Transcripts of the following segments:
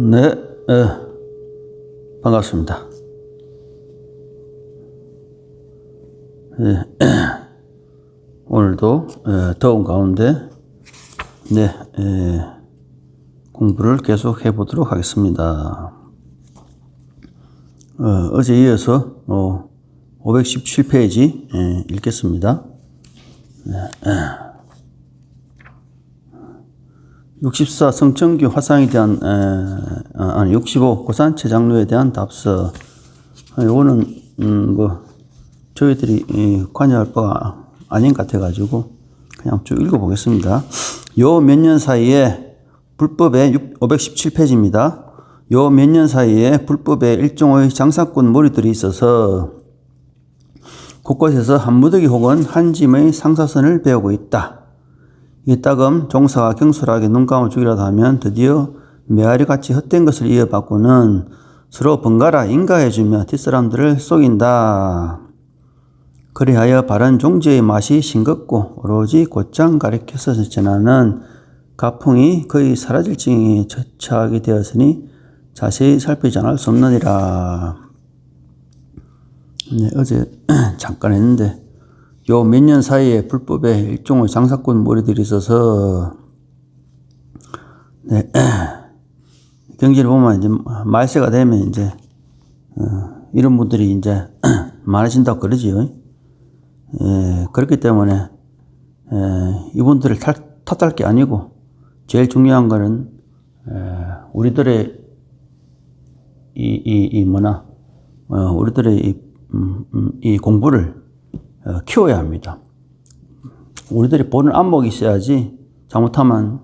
네, 에, 반갑습니다. 예, 오늘도 에, 더운 가운데 네, 에, 공부를 계속 해보도록 하겠습니다. 어, 제 이어서 어, 517페이지 예, 읽겠습니다. 64 성천교 화상에 대한 에, 아, 아니 65 고산체 장로에 대한 답서 아, 요거는 음, 뭐 저희들이 이, 관여할 바가 아닌 것 같아 가지고 그냥 쭉 읽어 보겠습니다. 요 몇 년 사이에 불법의 517페이지입니다. 요 몇 년 사이에 불법의 일종의 장사꾼 머리들이 있어서 곳곳에서 한 무더기 혹은 한 짐의 상사선을 배우고 있다. 이 따금 종사가 경솔하게 눈감을 주기라도 하면 드디어 메아리같이 헛된 것을 이어받고는 서로 번갈아 인가해주며 뒷사람들을 속인다. 그리하여 바른 종지의 맛이 싱겁고 오로지 곧장 가리켜서 전하는 가풍이 거의 사라질 징에 처하게 되었으니 자세히 살피지 않을 수 없느니라. 네, 어제 잠깐 했는데 요 몇 년 사이에 불법의 일종의 장사꾼 머리들이 있어서 네, 경제를 보면 이제 말세가 되면 이제 어, 이런 분들이 이제 많아진다고 그러지요. 예, 그렇기 때문에 예, 이분들을 탓, 탓할 게 아니고 제일 중요한 거는 예, 우리들의 이, 이, 이 뭐나 어, 우리들의 이, 음, 음, 이 공부를 어, 키워야 합니다. 우리들이 보는 안목이 있어야지 잘못하면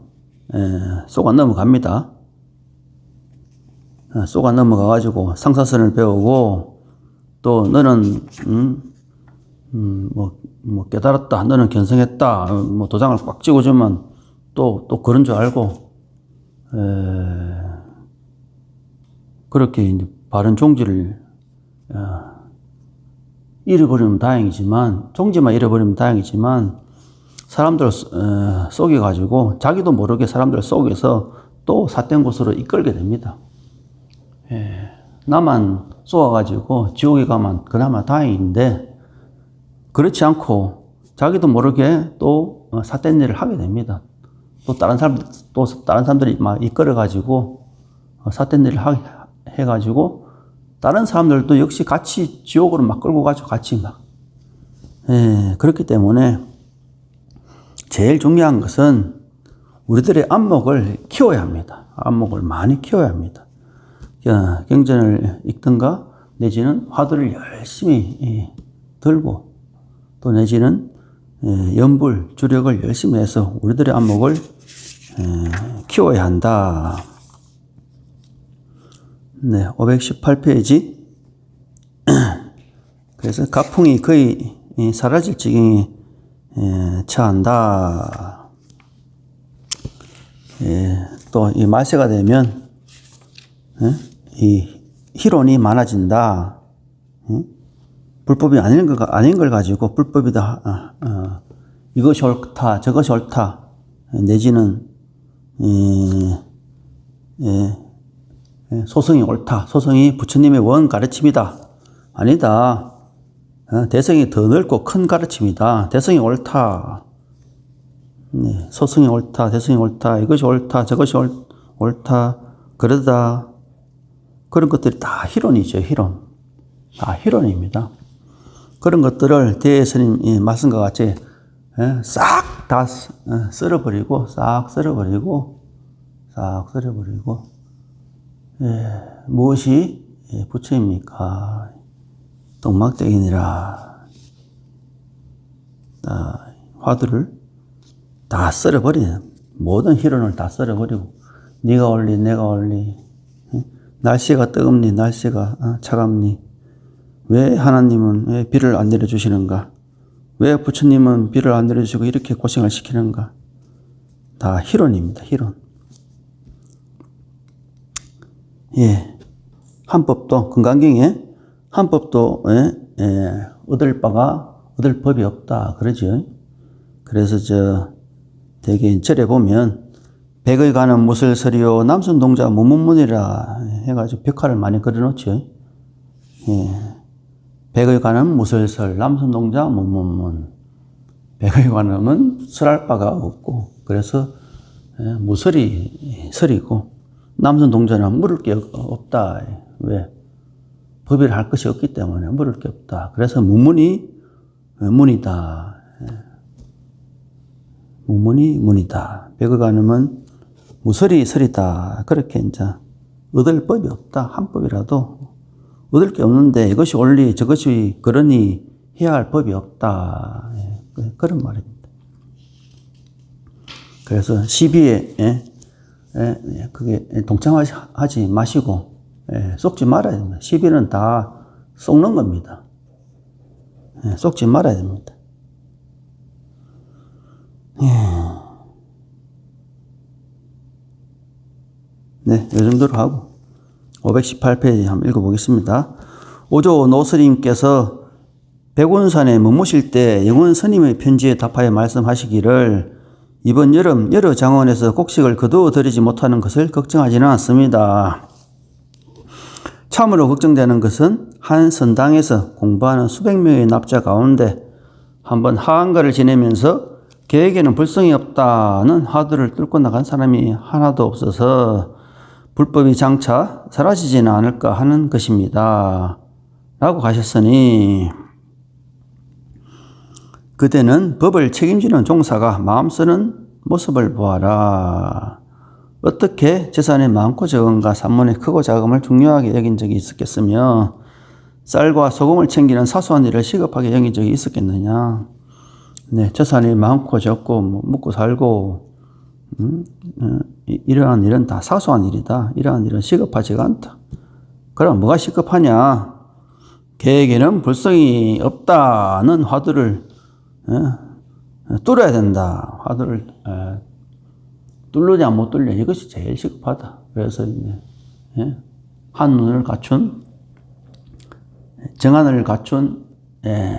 쏘가 넘어갑니다. 어, 쏘가 넘어가가지고 상사선을 배우고 또 너는 음, 음, 뭐, 뭐 깨달았다, 너는 견성했다, 뭐 도장을 꽉 찍어주면 또 또 그런 줄 알고 에, 그렇게 이제 바른 종지를 어, 잃어버리면 다행이지만 종지만 잃어버리면 다행이지만 사람들 어, 속여가지고 자기도 모르게 사람들 속여서 또 삿된 곳으로 이끌게 됩니다. 예, 나만 쏘아가지고 지옥에 가면 그나마 다행인데 그렇지 않고 자기도 모르게 또 어, 삿된 일을 하게 됩니다. 또 다른 사람 또 다른 사람들이 막 이끌어가지고 어, 삿된 일을 하, 해가지고 다른 사람들도 역시 같이 지옥으로 막 끌고 가죠. 같이 막. 예, 그렇기 때문에 제일 중요한 것은 우리들의 안목을 키워야 합니다. 안목을 많이 키워야 합니다. 경전을 읽든가 내지는 화두를 열심히 들고 또 내지는 예, 연불, 주력을 열심히 해서 우리들의 안목을 예, 키워야 한다. 네, 518페이지. 그래서 가풍이 거의 사라질 지경에 처한다. 예, 또이 말세가 되면 이 희론이 많아진다. 불법이 아닌 걸, 아닌 걸 가지고 불법이다. 어, 어, 이것이 옳다, 저것이 옳다. 내지는 예, 예, 예, 소성이 옳다. 소성이 부처님의 원 가르침이다. 아니다. 어, 대성이 더 넓고 큰 가르침이다. 대성이 옳다. 네, 소성이 옳다. 대성이 옳다. 이것이 옳다. 저것이 옳, 옳다. 그러다. 그런 것들이 다 희론이죠. 희론. 다 희론입니다. 그런 것들을 대스님 말씀과 같이 예, 싹다 어, 썰어버리고 싹 썰어버리고 싹 썰어버리고 예, 무엇이 예, 부처입니까? 똥막대기니라. 아, 화두를 다 썰어버리는 모든 희론을 다 썰어버리고 네가 올리 내가 올리 날씨가 뜨겁니 날씨가 어, 차갑니? 왜 하나님은 왜 비를 안 내려주시는가? 왜 부처님은 비를 안 내려주시고 이렇게 고생을 시키는가? 다 희론입니다 희론 예. 한법도 건강경에 한법도 예, 예, 얻을 바가 얻을 법이 없다 그러죠. 그래서 저 대개 절에 보면 백의 관은 무슬설이요 남순 동자 무문문이라 해가지고 벽화를 많이 그려놓죠. 예. 백의 관은 무슬설 남순 동자 무문문. 백의 관음은 설할 바가 없고 그래서 예, 무설이 설이고 남순 동자는 물을 게 없다. 왜? 법의를 할 것이 없기 때문에 물을 게 없다. 그래서 무문이 문이다. 예. 무문이 문이다. 백의 관음은 무설이 설이다. 그렇게 이제 얻을 법이 없다. 한 법이라도 얻을 게 없는데 이것이 옳리 저것이 그러니 해야 할 법이 없다. 예, 그- 그런 말입니다. 그래서 시비에 예, 예, 예, 그게 동참하지 마시고 예, 속지 말아야 됩니다. 시비는 다 속는 겁니다. 예, 속지 말아야 됩니다. 네, 이 정도로 하고 518페이지 한번 읽어보겠습니다. 오조 노스님께서 백운산에 머무실 때 영원 스님의 편지에 답하여 말씀하시기를 이번 여름 여러 장원에서 곡식을 거두어 들이지 못하는 것을 걱정하지는 않습니다. 참으로 걱정되는 것은 한 선당에서 공부하는 수백 명의 납자 가운데 한번 하한가를 지내면서 계획에는 불성이 없다는 화두를 뚫고 나간 사람이 하나도 없어서 불법이 장차 사라지지는 않을까 하는 것입니다. 라고 하셨으니 그대는 법을 책임지는 종사가 마음 쓰는 모습을 보아라. 어떻게 재산이 많고 적은가 산문의 크고 작음을 중요하게 여긴 적이 있었겠으며 쌀과 소금을 챙기는 사소한 일을 시급하게 여긴 적이 있었겠느냐. 네, 재산이 많고 적고 뭐 먹고 살고 음, 어, 이- 이러한 일은 다 사소한 일이다. 이러한 일은 시급하지가 않다. 그럼 뭐가 시급하냐? 계획에는 불성이 없다는 화두를 어, 뚫어야 된다. 화두를 어, 뚫느냐 못 뚫느냐 이것이 제일 시급하다. 그래서 이제 예? 한 눈을 갖춘 정안을 갖춘 예,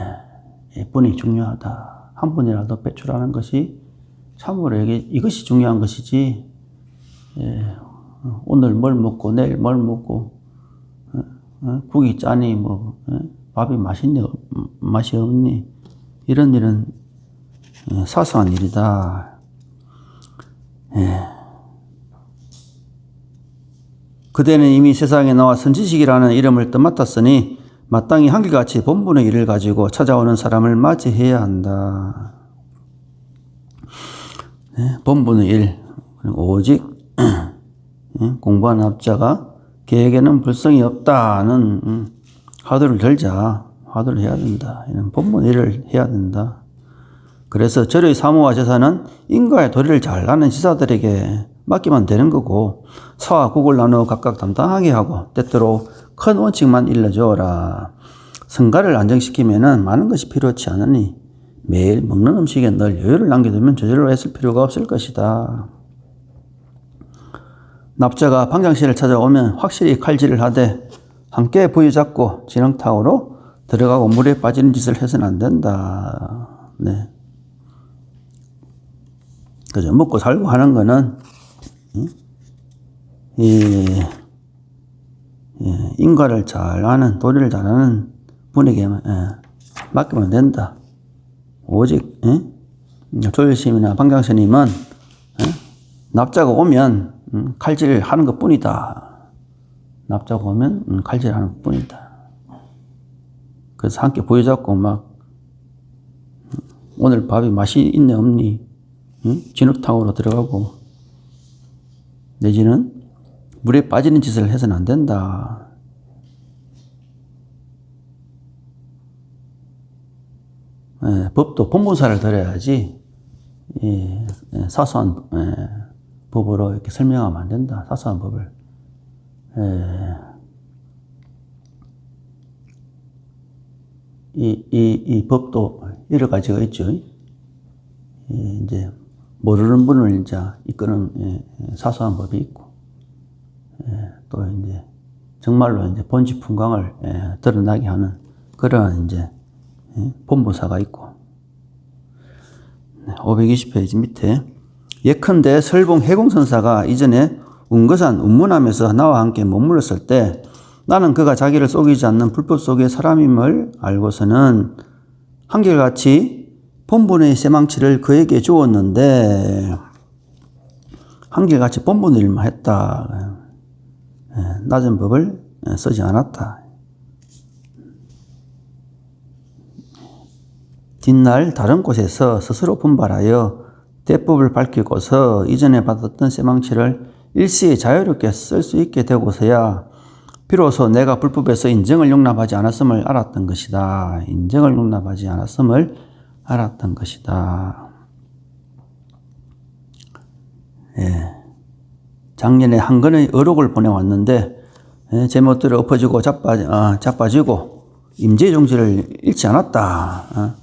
예, 분이 중요하다. 한 분이라도 배출하는 것이 참으로 이게 이것이 중요한 것이지. 예, 어, 오늘 뭘 먹고 내일 뭘 먹고 국이 짜니 뭐 어, 밥이 맛있니 어, 맛이 없니 이런 일은 어, 사소한 일이다. 그대는 이미 세상에 나와 선지식이라는 이름을 떠맡았으니 마땅히 한결같이 본분의 일을 가지고 찾아오는 사람을 맞이해야 한다. 네, 본분의 일, 오직 예, 공부한 합자가 계획에는 불성이 없다는 음, 화두를 들자. 화두를 해야 된다. 이런 본분의 일을 해야 된다. 그래서 절의 사무와 제사는 인과의 도리를 잘 아는 지사들에게 맡기면 되는 거고 사와 국을 나누어 각각 담당하게 하고 때때로 큰 원칙만 일러줘라. 성가를 안정시키면은 많은 것이 필요치 않으니 매일 먹는 음식에 늘 여유를 남겨두면 저절로 애쓸 필요가 없을 것이다. 납자가 방장실을 찾아오면 확실히 칼질을 하되 함께 부여잡고 진흙탕으로 들어가고 물에 빠지는 짓을 해서는 안 된다. 네. 그죠. 먹고 살고 하는 거는, 응? 이, 예, 인과를 잘 아는, 도리를 잘 아는 분에게만, 예, 맡기면 된다. 오직, 예? 조일스님이나 방장스님은, 예? 납자가 오면, 음, 칼질을 하는 것 뿐이다. 납자가 오면, 음, 칼질을 하는 것 뿐이다. 그래서 함께 보여잡고 막, 음, 오늘 밥이 맛이 있네, 없니? 응? 진흙탕으로 들어가고 내지는 물에 빠지는 짓을 해서는 안 된다. 예, 법도 본문사를 들어야지 예, 예, 사소한 예, 법으로 이렇게 설명하면 안 된다. 사소한 법을. 예, 이, 이, 이 법도 여러 가지가 있죠. 예, 이제 모르는 분을 이제 이끄는 예, 예, 사소한 법이 있고, 예, 또 이제 정말로 이제 본지 풍광을 예, 드러나게 하는 그러한 이제 예, 본보사가 있고, 520페이지 밑에 예컨대 설봉 해공선사가 이전에 운거산 운문하면서 나와 함께 머물렀을 때 나는 그가 자기를 속이지 않는 불법 속의 사람임을 알고서는 한결같이 본분의 쇠망치를 그에게 주었는데 한결같이 본분의 일만 했다. 예, 낮은 법을 쓰지 않았다. 뒷날 다른 곳에서 스스로 분발하여 대법을 밝히고서 이전에 받았던 쇠망치를 일시에 자유롭게 쓸 수 있게 되고서야 비로소 내가 불법에서 인정을 용납하지 않았음을 알았던 것이다. 인정을 용납하지 않았음을 알았던 것이다. 예. 작년에 한 건의 의록을 보내왔는데 예, 제멋대로 엎어지고 자빠, 어, 자빠지고 임재종지를 잃지 않았다. 어.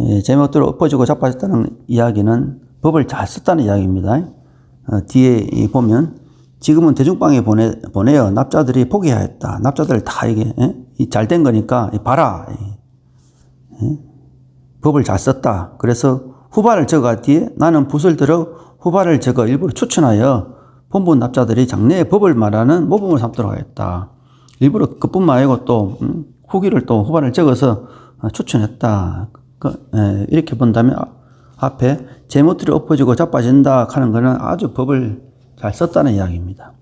예, 제멋대로 엎어지고 자빠졌다는 이야기는 법을 잘 썼다는 이야기입니다. 어, 뒤에 보면 지금은 대중방에 보내, 보내어 납자들이 포기하였다. 납자들 다 이게 예? 잘된 거니까 봐라. 예? 법을 잘 썼다. 그래서 후발을 적어 뒤에 나는 붓을 들어 후발을 적어 일부러 추천하여 본분 납자들이 장래의 법을 말하는 모범을 삼도록 하였다. 일부러 그뿐만 아니고 또 음, 후기를 또 후발을 적어서 추천했다. 그, 예, 이렇게 본다면 앞에 제멋들이 엎어지고 자빠진다 하는 것은 아주 법을 잘 썼다는 이야기입니다.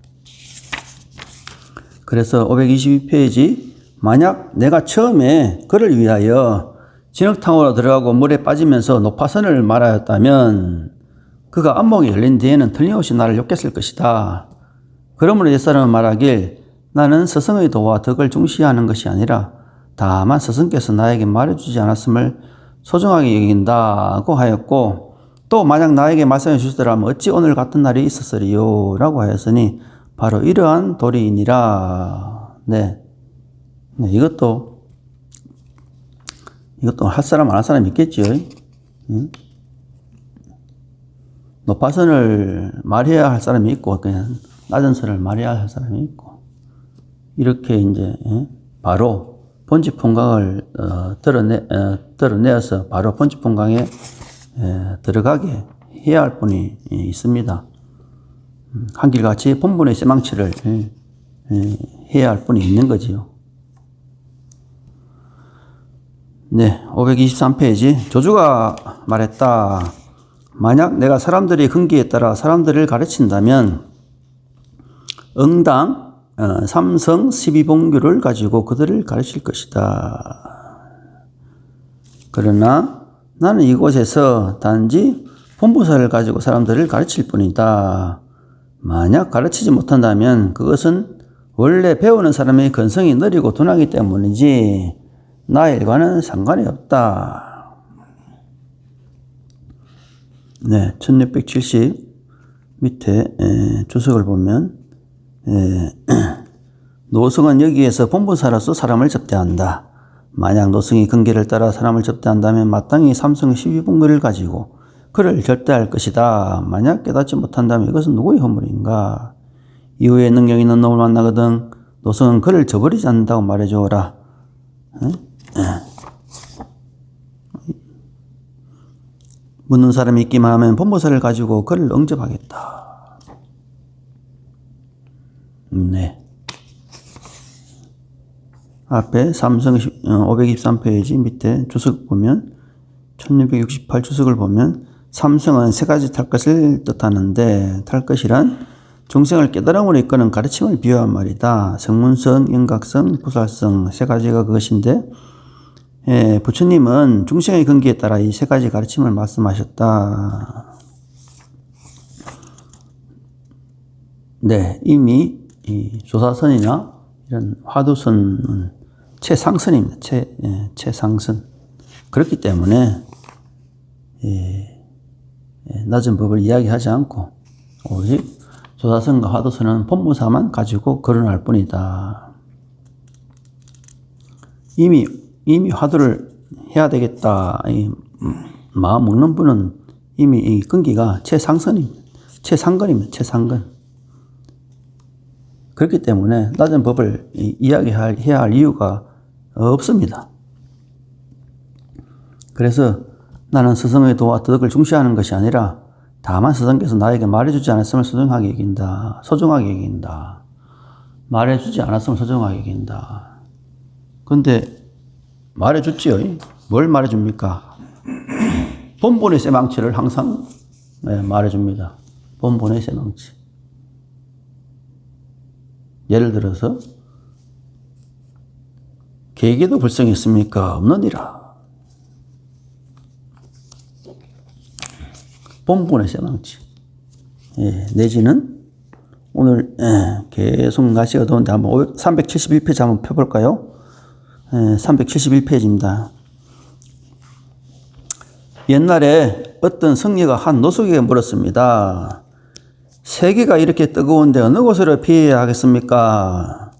그래서 522페이지 만약 내가 처음에 그를 위하여 진흙탕으로 들어가고 물에 빠지면서 노파선을 말하였다면 그가 안목이 열린 뒤에는 틀림없이 나를 욕했을 것이다. 그러므로 옛사람은 말하길 나는 스승의 도와 덕을 중시하는 것이 아니라 다만 스승께서 나에게 말해주지 않았음을 소중하게 여긴다고 하였고 또 만약 나에게 말씀해 주시더라면 어찌 오늘 같은 날이 있었으리요 라고 하였으니 바로 이러한 도리이니라 네. 네 이것도 이것도 할 사람 안 할 사람 있겠죠 응? 높아 선을 말해야 할 사람이 있고 그냥 낮은 선을 말해야 할 사람이 있고 이렇게 이제 예? 바로 본지풍강을 어, 드러내, 어, 드러내어서 바로 본지풍강에 에, 들어가게 해야 할 분이 있습니다. 음, 한길같이 본분의 쇠망치를 에, 에, 해야 할 분이 있는 거지요. 네, 523페이지. 조주가 말했다. 만약 내가 사람들의 근기에 따라 사람들을 가르친다면 응당 어, 삼성 12봉규를 가지고 그들을 가르칠 것이다. 그러나 나는 이곳에서 단지 본부사를 가지고 사람들을 가르칠 뿐이다. 만약 가르치지 못한다면 그것은 원래 배우는 사람의 건성이 느리고 둔하기 때문이지 나 일과는 상관이 없다. 네, 1670 밑에 주석을 보면 예. 노승은 여기에서 본부사로서 사람을 접대한다. 만약 노승이 근계를 따라 사람을 접대한다면 마땅히 삼성 12분거를 가지고 그를 절대할 것이다. 만약 깨닫지 못한다면 이것은 누구의 허물인가? 이후에 능력 있는 놈을 만나거든 노승은 그를 저버리지 않는다고 말해주어라. 묻는 사람이 있기만 하면 본보사를 가지고 그를 응접하겠다. 네. 앞에 삼성 523페이지 어, 밑에 주석 보면 1668 주석을 보면 삼성은 세 가지 탈 것을 뜻하는데 탈 것이란 중생을 깨달음으로 이끄는 가르침을 비유한 말이다. 성문성, 영각성, 부살성 세 가지가 그것인데 예, 부처님은 중생의 근기에 따라 이 세 가지 가르침을 말씀하셨다. 네, 이미 이 조사선이나 이런 화두선은 최상선입니다. 최, 예, 최상선. 그렇기 때문에 예, 예, 낮은 법을 이야기하지 않고 오직 조사선과 화두선은 본무사만 가지고 거론할 뿐이다. 이미 이미 화두를 해야 되겠다. 이 마음 먹는 분은 이미 이 끈기가 최상선입니다. 최상근입니다. 최상근. 그렇기 때문에 낮은 법을 이야기할, 해야 할 이유가 없습니다. 그래서 나는 스승의 도와 덕을 중시하는 것이 아니라 다만 스승께서 나에게 말해주지 않았음을 소중하게 여긴다. 소중하게 여긴다. 말해주지 않았으면 소중하게 여긴다. 근데 말해줬지요. 뭘 말해줍니까? 본본의 쇠망치를 항상 네, 말해줍니다. 본본의 쇠망치. 예를 들어서 계기도 불성했습니까? 없느니라. 본본의 쇠망치. 예, 내지는 오늘 예, 계속 날씨가 더운데 한번 371페이지 한번 펴볼까요? 예, 371페이지입니다. 옛날에 어떤 성녀가 한 노숙에게 물었습니다. 세계가 이렇게 뜨거운데 어느 곳으로 피해야 하겠습니까?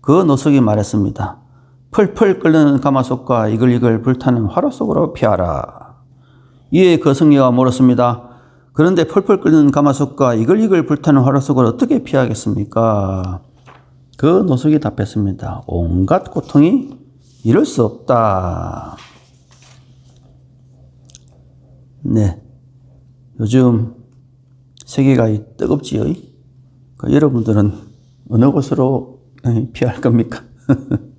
그 노숙이 말했습니다. 펄펄 끓는 가마솥과 이글이글 불타는 화로 속으로 피하라. 이에 그 성녀가 물었습니다. 그런데 펄펄 끓는 가마솥과 이글이글 불타는 화로 속을 어떻게 피하겠습니까? 그 노숙이 답했습니다. 온갖 고통이 이럴 수 없다. 네. 요즘 세계가 뜨겁지요. 그 여러분들은 어느 곳으로 피할 겁니까?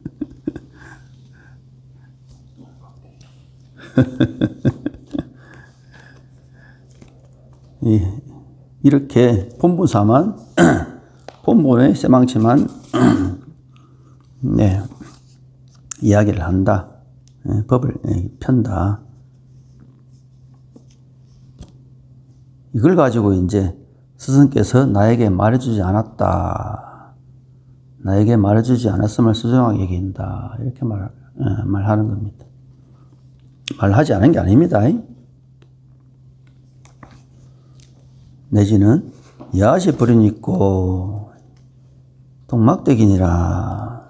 이렇게 본분사만 본본의 쇠망치만 네, 이야기를 한다. 예, 법을 예, 편다. 이걸 가지고 이제 스승께서 나에게 말해주지 않았다. 나에게 말해주지 않았음을 수정하게 여긴다. 이렇게 말, 예, 말하는 겁니다. 말하지 않은 게 아닙니다. 내지는 야시 불이 있고 동막대기니라.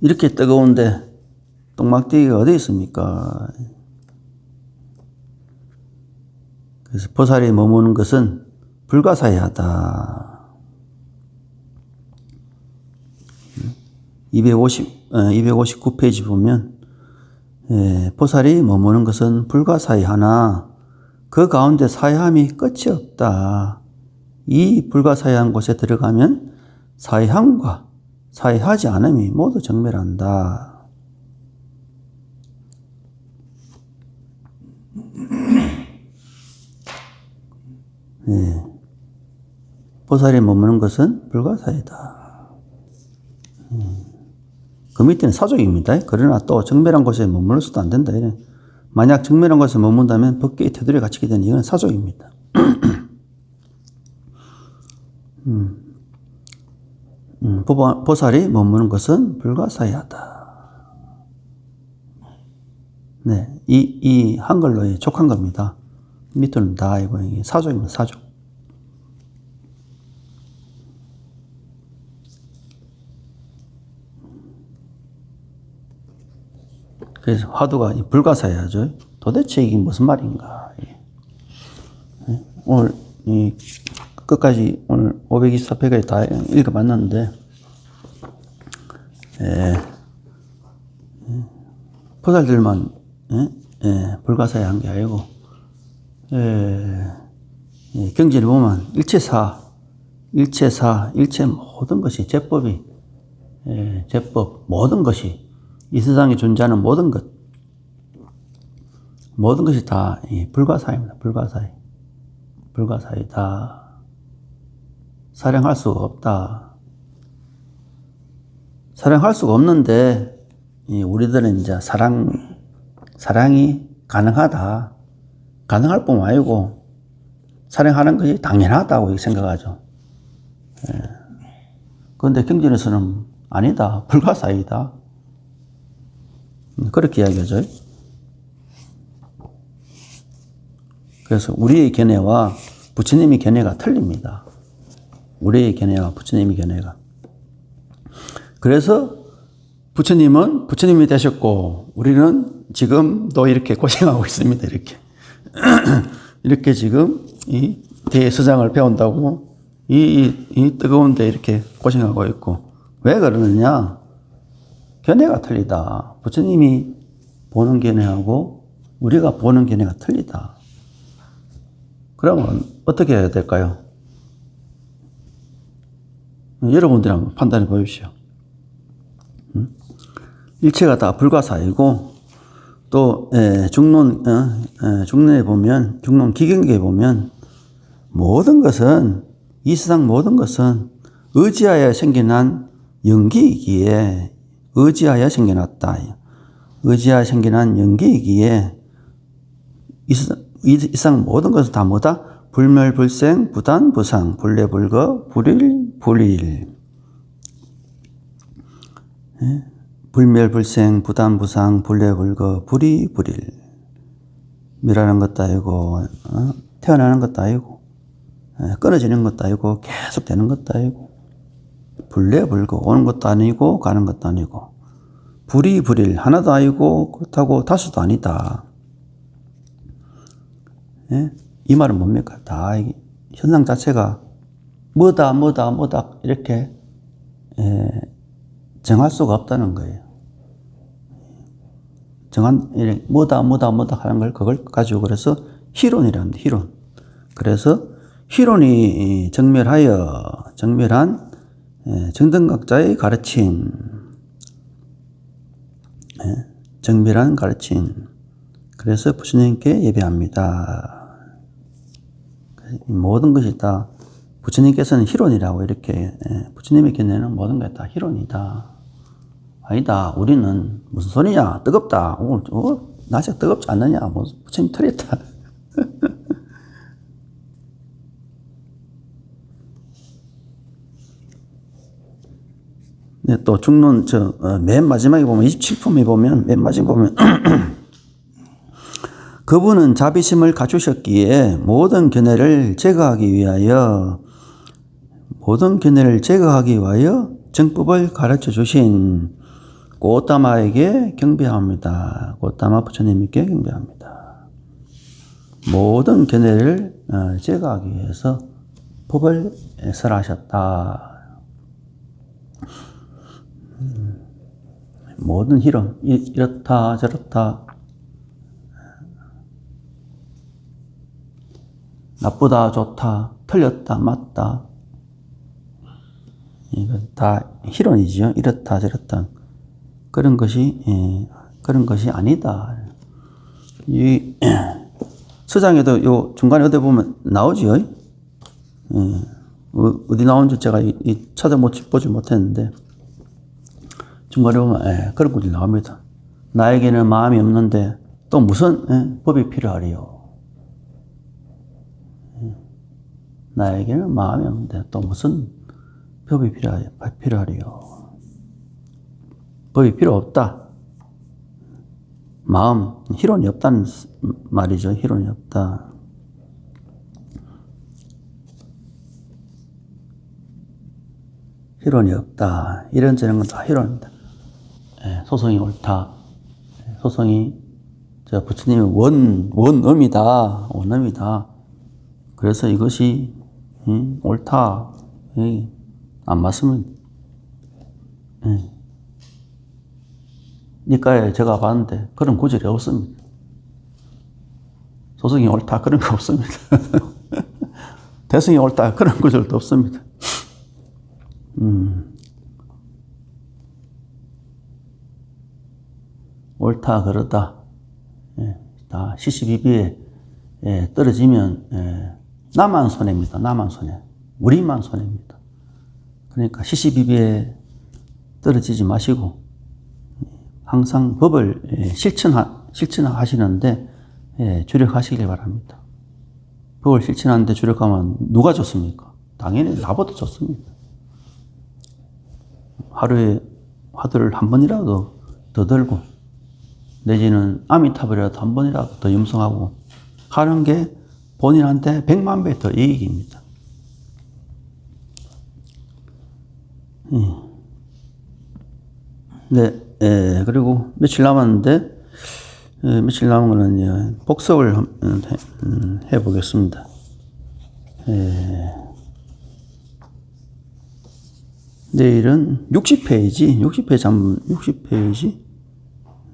이렇게 뜨거운데 동막대기가 어디 있습니까? 그래서 보살이 머무는 것은 불가사의하다. 250, 259페이지 보면 예, 보살이 머무는 것은 불가사의하나 그 가운데 사회함이 끝이 없다. 이 불가사의한 곳에 들어가면 사회함과 사회하지 않음이 모두 정멸한다. 예. 보살이 머무는 것은 불가사의다. 음. 그 밑에는 사족입니다. 그러나 또 정멸한 곳에 수도 안 된다. 만약 정멸한 곳에 머문다면 법계의 테두리에 갇히게 되는 이건 사족입니다. 음. 음, 보살이 머무는 것은 불가사의하다. 네, 이, 이 한글로의 족한 겁니다. 밑으로는 다 이거 사족입니다. 사족. 그래서 화두가 불가사야죠. 도대체 이게 무슨 말인가. 예. 오늘 이 끝까지 오늘 524페이지 다 읽어봤는데 예. 포살들만 예? 예. 불가사야 게 아니고 예. 예. 경지를 보면 일체사 일체사 일체 모든 것이 제법이 예. 제법 모든 것이 이 세상에 존재하는 모든 것, 모든 것이 다 불가사입니다. 불가사의. 불가사의다. 사령할 수가 없다. 사령할 수가 없는데, 우리들은 이제 사랑, 사랑이 가능하다. 가능할 뿐만 아니고, 사령하는 것이 당연하다고 생각하죠. 그런데 경전에서는 아니다. 불가사의다. 그렇게 이야기하죠. 그래서 우리의 견해와 부처님의 견해가 틀립니다. 우리의 견해와 부처님의 견해가. 그래서 부처님은 부처님이 되셨고 우리는 지금도 이렇게 고생하고 있습니다. 이렇게. 이렇게 지금 이 대서장을 배운다고 이, 이 뜨거운데 이렇게 고생하고 있고 왜 그러느냐? 견해가 틀리다. 부처님이 보는 견해하고 우리가 보는 견해가 틀리다. 그러면 어떻게 해야 될까요? 여러분들이 한번 판단해 보십시오. 음? 일체가 다 불가사이고 또 에, 중론 어, 에, 중론에 보면 중론 기경계에 보면 모든 것은 이 세상 모든 것은 의지하여 생겨난 연기이기에 의지하여 생겨났다. 의지하여 생겨난 연기이기에 이 세상, 이 세상 모든 것은 다 뭐다? 불멸불생, 부단, 부상, 불례불거, 불일, 불일. 예? 불멸불생, 부단, 부상, 불례불거, 불이, 불일. 미라는 것도 아니고, 어? 태어나는 것도 아니고, 예, 끊어지는 것도 아니고, 계속 되는 것도 아니고, 불례불거, 오는 것도 아니고, 가는 것도 아니고, 불이, 불일, 하나도 아니고, 그렇다고 다수도 아니다. 예? 이 말은 뭡니까? 다 현상 자체가 뭐다, 뭐다, 뭐다 이렇게 예, 정할 수가 없다는 거예요. 정한 뭐다, 뭐다, 뭐다 하는 걸 그걸 가지고 그래서 희론이랍니다. 희론. 그래서 희론이 정멸하여 정멸한 예, 정등각자의 가르침, 예, 정멸한 가르침. 그래서 부처님께 예배합니다. 모든 것이 다 부처님께서는 희론이라고 이렇게 예, 부처님의 견해는 모든 게 다 희론이다. 아니다. 우리는 무슨 소리냐? 뜨겁다. 오늘 어? 낮에 뜨겁지 않느냐? 뭐 부처님 틀렸다. 네, 또 중론 저맨 마지막에 보면 27품에 보면 맨 마지막에 보면 그분은 자비심을 갖추셨기에 모든 견해를 제거하기 위하여 모든 견해를 제거하기 위하여 정법을 가르쳐 주신 꽃다마에게 경배합니다. 꽃다마 부처님께 경배합니다. 모든 견해를 어, 제거하기 위해서 법을 설하셨다. 음, 모든 희론 이렇다 저렇다 나쁘다, 좋다, 틀렸다, 맞다. 이건 다 희론이지요. 이렇다, 저렇다. 그런 것이, 예, 그런 것이 아니다. 이, 서장에도 요 중간에 어디 보면 나오지요. 예, 어, 어디 나온지 제가 이, 이 찾아보지 못했는데, 중간에 보면, 예, 그런 것이 나옵니다. 나에게는 마음이 없는데, 또 무슨 예, 법이 필요하리요. 나에게는 마음이 없는데 또 무슨 법이 필요하, 필요하리요. 법이 필요 없다. 마음, 희론이 없다는 말이죠. 희론이 없다. 희론이 없다. 이런저런 건 다 희론입니다. 예, 소송이 옳다. 예, 소송이 저 부처님의 원, 원음이다. 원음이다. 그래서 이것이 응? 옳다. 응? 안 맞으면 응. 니까에 제가 봤는데 그런 구절이 없습니다. 소승이 옳다 그런 거 없습니다. 대승이 옳다 그런 구절도 없습니다. 음. 옳다 그러다 예, 다 시시비비에 예, 떨어지면 예, 나만 손해입니다. 나만 손해. 우리만 손해입니다. 그러니까 시시비비에 떨어지지 마시고 항상 법을 예, 실천하, 실천하시는데 예, 주력하시길 바랍니다. 법을 실천하는데 주력하면 누가 좋습니까? 당연히 나보다 좋습니다. 하루에 화두를 한 번이라도 더 들고 내지는 아미타불이라도 한 번이라도 더 염성하고 하는 게 본인한테 100만 배 더 이익입니다. 네, 예, 그리고 며칠 남았는데, 예, 며칠 남은 거는 복습을 음, 해, 음, 해보겠습니다. 예. 내일은 60페이지, 60페이지 한번, 60페이지, 예,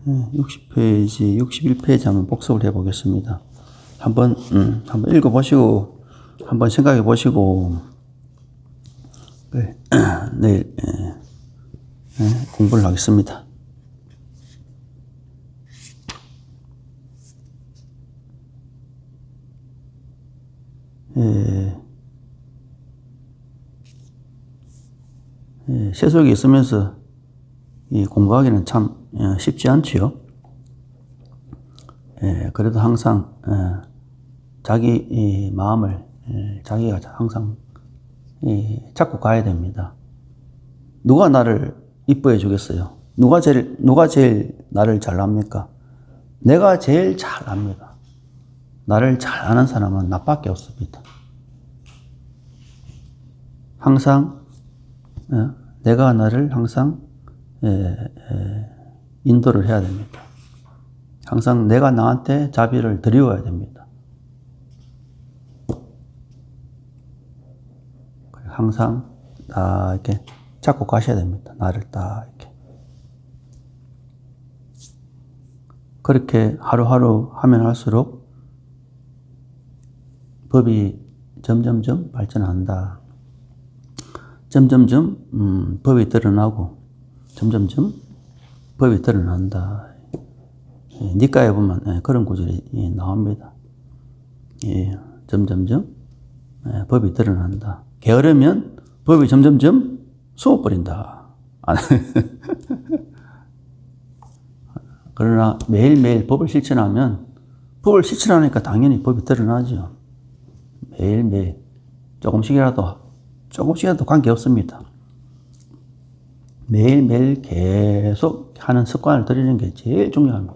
60페이지, 61페이지 한번 복습을 해보겠습니다. 한번 음, 한번 읽어보시고 한번 생각해 보시고 네, 내일 예, 예, 공부를 하겠습니다. 예, 예, 세속에 있으면서 이 공부하기는 참 예, 쉽지 않지요. 예, 그래도 항상 예, 자기 이 마음을 예, 자기가 항상 이, 잡고 가야 됩니다. 누가 나를 이뻐해 주겠어요? 누가 제일 누가 제일 나를 잘 압니까? 내가 제일 잘 압니다. 나를 잘 아는 사람은 나밖에 없습니다. 항상 어, 내가 나를 항상 예, 예, 인도를 해야 됩니다. 항상 내가 나한테 자비를 드리워야 됩니다. 항상 다 이렇게 잡고 가셔야 됩니다. 나를 딱 이렇게. 그렇게 하루하루 하면 할수록 법이 점점점 발전한다. 점점점 음, 법이 드러나고 점점점 법이 드러난다. 예, 니까에 보면 예, 그런 구절이 예, 나옵니다. 예, 점점점 예, 법이 드러난다. 게으르면 법이 점점점 숨어버린다. 안- 그러나 매일매일 법을 실천하면 법을 실천하니까 당연히 법이 드러나죠. 매일매일 조금씩이라도 조금씩이라도 관계없습니다. 매일매일 계속 하는 습관을 들이는 게 제일 중요합니다.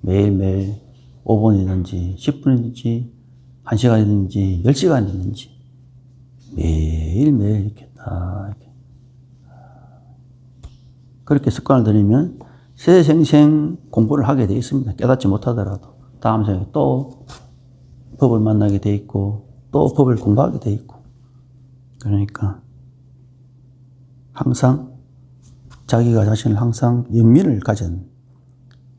매일매일 5분이든지 10분이든지 1시간이든지 10시간이든지 매일매일 이렇게 다 이렇게 그렇게 습관을 들이면 세생생 공부를 하게 돼 있습니다. 깨닫지 못하더라도 다음 생에 또 법을 만나게 돼 있고 또 법을 공부하게 돼 있고 그러니까 항상 자기가 자신을 항상 연민을 가진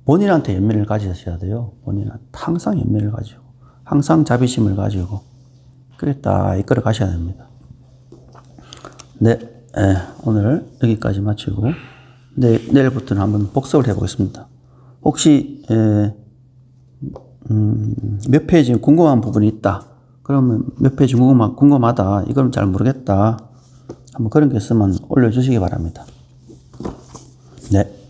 본인한테 연민을 가지셔야 돼요. 본인한테 항상 연민을 가지고 항상 자비심을 가지고 그래 딱 이끌어 가셔야 됩니다. 네, 에, 오늘 여기까지 마치고 내, 내일부터는 한번 복습을 해보겠습니다. 혹시 에, 음, 몇 페이지 궁금한 부분이 있다. 그러면 몇 페이지 궁금하, 궁금하다. 이건 잘 모르겠다. 한번 그런 게 있으면 올려주시기 바랍니다. 네.